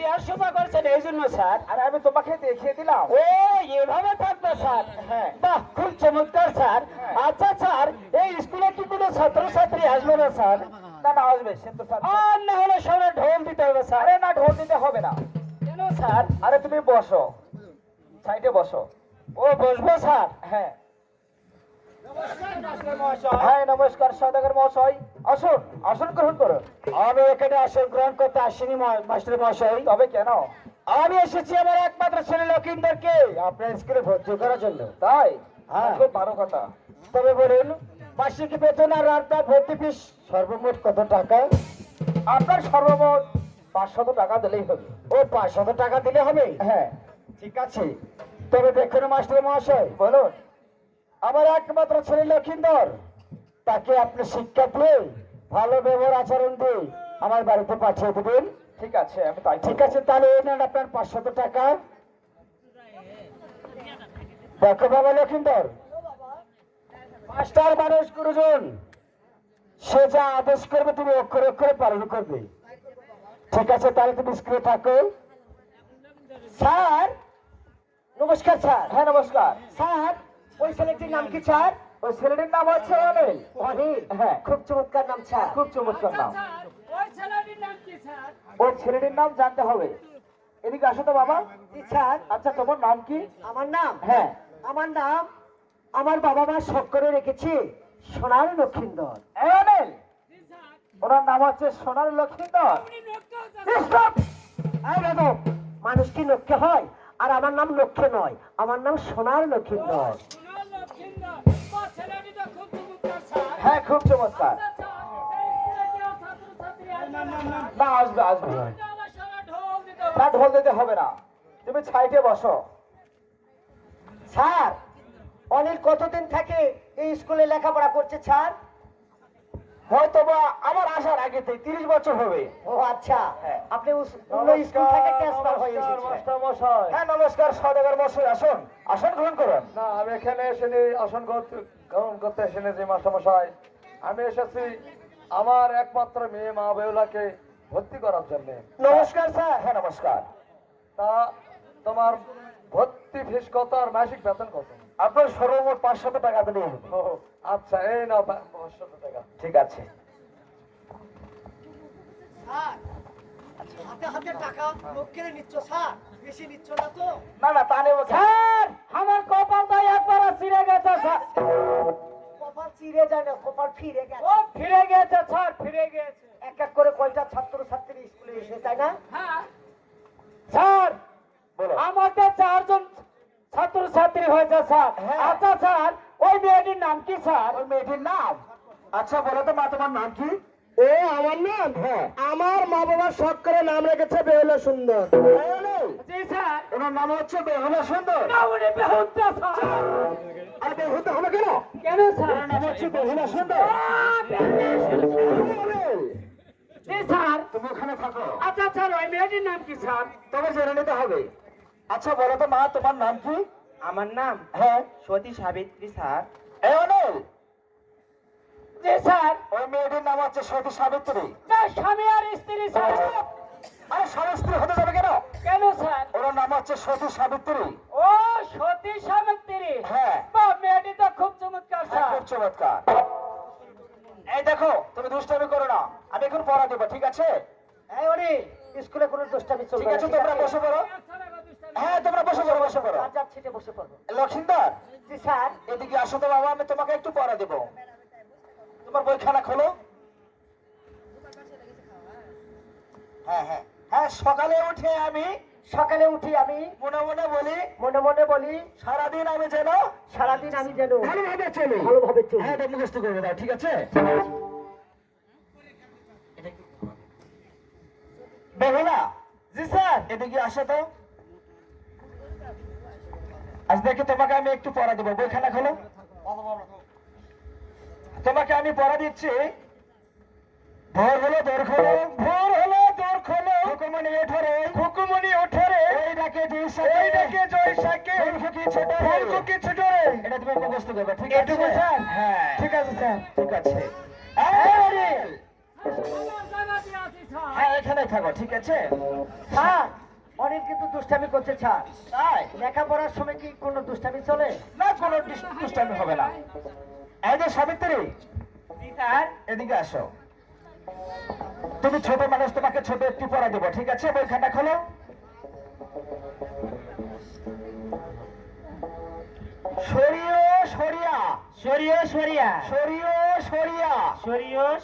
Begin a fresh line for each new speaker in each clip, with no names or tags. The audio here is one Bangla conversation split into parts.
চেয়ার সোফা করছেন এই জন্য স্যার।
আর আমি তোমাকে দেখিয়ে দিলাম।
ও এভাবে থাকবে স্যার।
হ্যাঁ।
বাহ খুব চমৎকার স্যার।
হ্যাঁ।
আচ্ছা স্যার এই স্কুলে কি কোনো ছাত্রছাত্রী আসবে না স্যার?
না না আসবে সে তো স্যার।
আর না হলে সবাই ঢোল দিতে হবে স্যার।
আরে না ঢোল দিতে হবে না।
কেন স্যার?
আরে তুমি বসো। সাইডে বসো।
ও বসবো স্যার?
হ্যাঁ। হ্যাঁ নমস্কার সদাগর মহাশয়। আসুন আসন গ্রহণ করুন।
আমি এখানে আসন গ্রহণ করতে আসিনি মাস্টার মহাশয়।
তবে কেন?
আমি এসেছি আমার একমাত্র ছেলে লক্ষিন্দরকে। আপনার স্কুলে ভর্তি করার জন্য।
তাই?
হ্যাঁ।
খুব ভালো কথা।
তবে বলুন মাসিক বেতন আর আপনার ভর্তি ফিস সর্বমোট কত টাকা?
আপনার সর্বমোট পাঁচশত টাকা দিলেই হবে।
ও পাঁচশত টাকা দিলে হবে?
হ্যাঁ।
ঠিক আছে। তবে দেখুন মাস্টার মহাশয়।
বলুন।
আমার একমাত্র ছেলে লক্ষিন্দর। তাকে আপনি শিক্ষা দিয়ে ভালো ব্যবহার আচরণ দিয়ে আমার বাড়িতে পাঠিয়ে দেবেন।
ঠিক আছে আমি তাই
ঠিক আছে তাহলে এই নেন আপনার পাঁচশত টাকা। দেখো বাবা লক্ষিন্দর মাস্টার মানুষ গুরুজন সে যা আদেশ করবে তুমি অক্ষরে অক্ষরে পালন করবে। ঠিক আছে তাহলে তুমি স্কুলে থাকো। স্যার নমস্কার স্যার।
হ্যাঁ নমস্কার।
স্যার ওই ছেলেটির নাম কি স্যার?
ওই ছেলেটির নাম হচ্ছে অনিল।
অনিল?
হ্যাঁ।
খুব চমৎকার নাম স্যার।
খুব চমৎকার নাম।
ওই ছেলেটির নাম কি স্যার?
ওই ছেলেটির নাম জানতে হবে। এদিকে আসো তো বাবা।
স্যার।
আচ্ছা তোমার নাম কি?
আমার নাম?
হ্যাঁ।
আমার নাম আমার বাবা মা শখ করে রেখেছি সোনার লক্ষিন্দর।
এই অনিল! ওনার নাম হচ্ছে সোনার
দেখো মানুষ কি লক্ষ্যে হয়? আর আমার নাম লক্ষ্যে নয় আমার নাম সোনার লক্ষিন্দর।
লক্ষিন্দর
হ্যাঁ খুব চমৎকার
না?
আসবে আসবে। না, ঢোল দিতে হবে না তুমি ছাইটে বসো
স্যার, অনিল কতদিন থেকে এই স্কুলে লেখাপড়া করছে, স্যার
হয়তো বা আমার আসার আগে থেকে তিরিশ বছর হবে।
ও আচ্ছা।
হ্যাঁ।
আপনি অন্য স্কুল থেকে ট্রান্সফার হয়ে এসেছেন
হ্যাঁ নমস্কার সদাগর মশাই আসুন। আসন গ্রহণ করুন।
না আমি এখানে এসেছি আসন গ্রহণ করতে এসেছি মাস্টারমশাই আমি এসেছি আমার একমাত্র মেয়ে মা বেউলাকে ভর্তি করার জন্য।
নমস্কার স্যার। হ্যাঁ নমস্কার।
তা তোমার ভর্তি ফিস কত আর মাসিক বেতন কত?
আপনার সর্বমোট পাঁচশত টাকা দিলেই হবে
ও আচ্ছা এই না পাঁচশো টাকা।
ঠিক আছে।
হাতে হাতে টাকা লোক নিচ্ছ স্যার বেশি নিচ্ছ না
না না তা নেব।
স্যার আমার কপালটাই একবার ছিঁড়ে গেছে স্যার।
কপাল চিড়ে যায় না কপাল ফিরে গেছে।
ও ফিরে গেছে স্যার ফিরে গেছে।
এক এক করে কয়টা ছাত্র ছাত্রী স্কুলে এসে তাই না?
হ্যাঁ।
স্যার
বলো।
আমাদের চারজন ছাত্র ছাত্রী হয়েছে স্যার।
হ্যাঁ।
আচ্ছা স্যার ওই মেয়েটির নাম কি স্যার?
ওই মেয়েটির নাম? আচ্ছা বলো তো মা তোমার নাম কি?
ও আমার নাম?
হ্যাঁ।
আমার মা বাবা শখ করে নাম রেখেছে বেহুলা সুন্দর।
এই
জি স্যার।
ওনার নাম হচ্ছে বেহুলা সুন্দর।
না উনি বেহুদা স্যার।
আর বেহুতে হবে কেন?
কেন স্যার?
ওনার নাম হচ্ছে বেহুলা সুন্দর।
জি স্যার।
তুমি ওখানে থাকো।
আচ্ছা স্যার ওই মেয়েটির নাম কি স্যার?
তবে জেনে নিতে হবে। আচ্ছা বলো তো মা তোমার নাম কি?
আমার নাম
হ্যাঁ।
সতী সাবিত্রী স্যার।
এই অনিল।
জি স্যার।
ওই মেয়েটির নাম হচ্ছে সতী সাবিত্রী।
তার স্বামী আর স্ত্রী স্যার।
আরে স্বামী স্ত্রী হতে যাবে কেন?
কেন স্যার?
ওর নাম হচ্ছে সতী সাবিত্রী।
ও সতী সাবিত্রী?
হ্যাঁ।
বা মেয়েটি তো খুব চমৎকার
হ্যাঁ,
স্যার।
খুব চমৎকার। এই দেখো তুমি দুষ্টামি করো না। আমি এখন পড়া দেবো ঠিক আছে?
এই ওরে স্কুলে কোনো দুষ্টামি চলবে ঠিক
আছে তোমরা বসে পড়ো। হ্যাঁ তোমরা বসে পড়ো বসে পড়ো
যার ছিটে বসে পড়ব
লক্ষিন্দর?
জি স্যার।
এদিকে আসো তো বাবা আমি তোমাকে একটু পড়া দেবো। তোমার বইখানা খোলো। হ্যাঁ হ্যাঁ। হ্যাঁ সকালে উঠে আমি
সকালে উঠি আমি।
মনে মনে বলি
মনে মনে বলি
সারাদিন আমি যেন
সারাদিন আমি যেন
ভালোভাবে চলি।
ভালোভাবে চলি।
হ্যাঁ এটা মুখস্থ করবে দাও ঠিক আছে? বেহুলা? জি স্যার। এদিকে আসো তো। আজ দেখি তোমাকে আমি একটু পড়া দেবো। বইখানা খোলো। তোমাকে আমি পড়া দিচ্ছি। ভোর হলো দোর খোলো। ভোর হলো দোর খোলো। হুকুমনি ওঠরে হুকুমনি ওঠরে এই ডাকে জয় সাকে। এই ডাকে জয় সাকে। ফুলকুকি ছোট ফুলকুকি ছোট রে। এটা তুমি মুখস্থ করবে ঠিক আছে?
এটুকু স্যার?
হ্যাঁ।
ঠিক আছে স্যার।
ঠিক আছে।
স্যার।
হ্যাঁ এখানে থাকো ঠিক আছে?
স্যার! অনেক কিন্তু দুষ্টামি করছে স্যার
তাই?
লেখাপড়ার সময় কি কোনো দুষ্টামি চলে?
না কোনো দুষ্টামি হবে না। এই যে সাবিত্রী
স্যার।
এদিকে আসো। তুমি ছোট মানুষ তোমাকে ছোট একটি পড়া দেবো ঠিক আছে? বইখানা খোলো। সরিয়া সরিয়া।
সরিয়া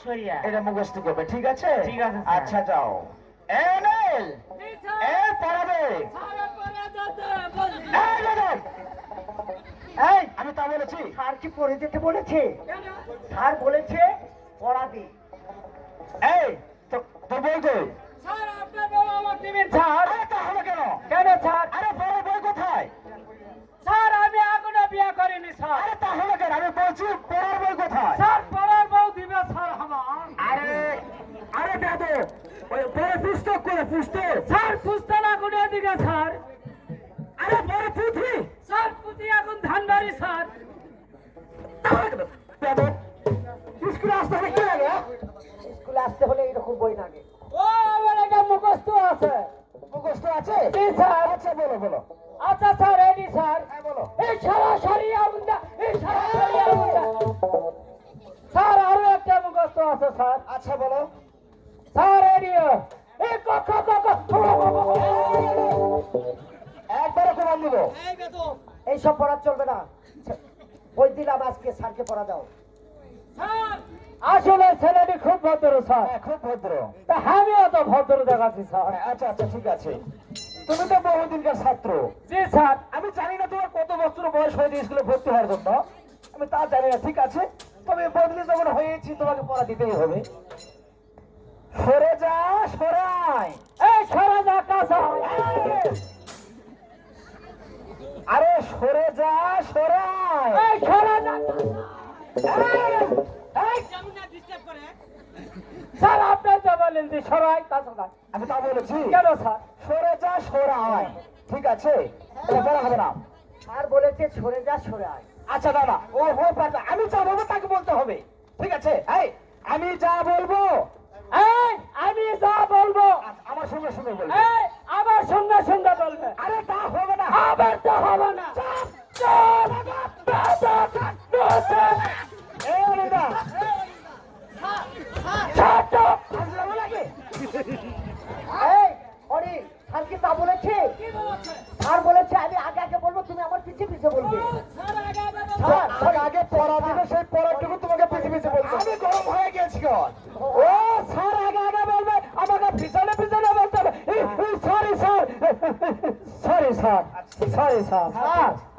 সরিয়া।
এটা মুখস্থ করবে ঠিক আছে?
ঠিক আছে,
আচ্ছা যাও। এনেল
জি
এ পড়াবে
বলি।
এই আমি তা বলেছি।
স্যার কি পড়ে যেতে বলেছে? স্যার বলেছে পড়াতে
এই তো- তোর বই আচ্ছা বলো। কমান দিব
এইসব পড়া চলবে না। বই দিলাম আজকে স্যারকে পড়া দাও।
আসলে ছেলেটি খুব ভদ্র স্যার।
হ্যাঁ খুব ভদ্র।
তা আমিও তো ভদ্র দেখাচ্ছি স্যার।
হ্যাঁ, আচ্ছা আচ্ছা ঠিক আছে। তুমি তো বহুদিনকার ছাত্র।
জি স্যার।
আমি জানি না তোমার কত বছর বয়স হয়েছে স্কুলে ভর্তি হওয়ার জন্য। আমি তা জানি না ঠিক আছে? তবে বদলি যখন হয়েছি তোমাকে পড়া দিতেই হবে। সরে যা সরাই
এই সরা যা কাঁচা
আরে সরে যা সরাই
এই সরা যা স্যার আপনি তো বলেন যে সরাই কাঁচা না
আমি তা বলেছি।
কেন স্যার?
সরে যা সরাই ঠিক আছে? এটা বলা হবে না।
আর বলেছে সরে যা সরে আয়।
আচ্ছা দাদা ও আমি যা বলব তাকে বলতে হবে। ঠিক আছে এই আমি যা বলব
এই আমি যা বলব।
আমার সঙ্গে সঙ্গে বলব।
আমার সঙ্গে সঙ্গে বলবে।
আরে তা হবে না।
আবার তা হবে সরি স্যার সরি স্যার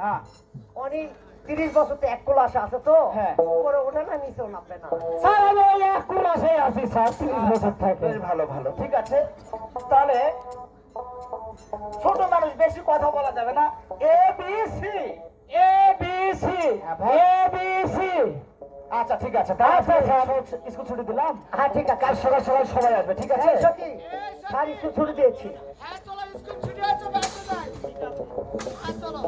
হ্যাঁ।
অনিল তিরিশ বছর তো এক কোলা আসা আছে তো।
হ্যাঁ।
উপরে ওঠে না নিচেও নামবে না।
স্যার আমি ওই এক ক্লাসে আছি স্যার তিরিশ বছর থেকে।
ভালো ভালো। ঠিক আছে। তাহলে ছোট মানুষ বেশি কথা বলা যাবে না। A B C
A B C A B
আচ্ছা ঠিক আছে। তাহলে
আচ্ছা,
আজকে স্কুল ছুটি দিলাম।
হ্যাঁ ঠিক আছে।
কাল সকাল সকাল সবাই আসবে ঠিক আছে?
স্যার স্কুল ছুটি দিয়েছি।
হ্যাঁ চলো।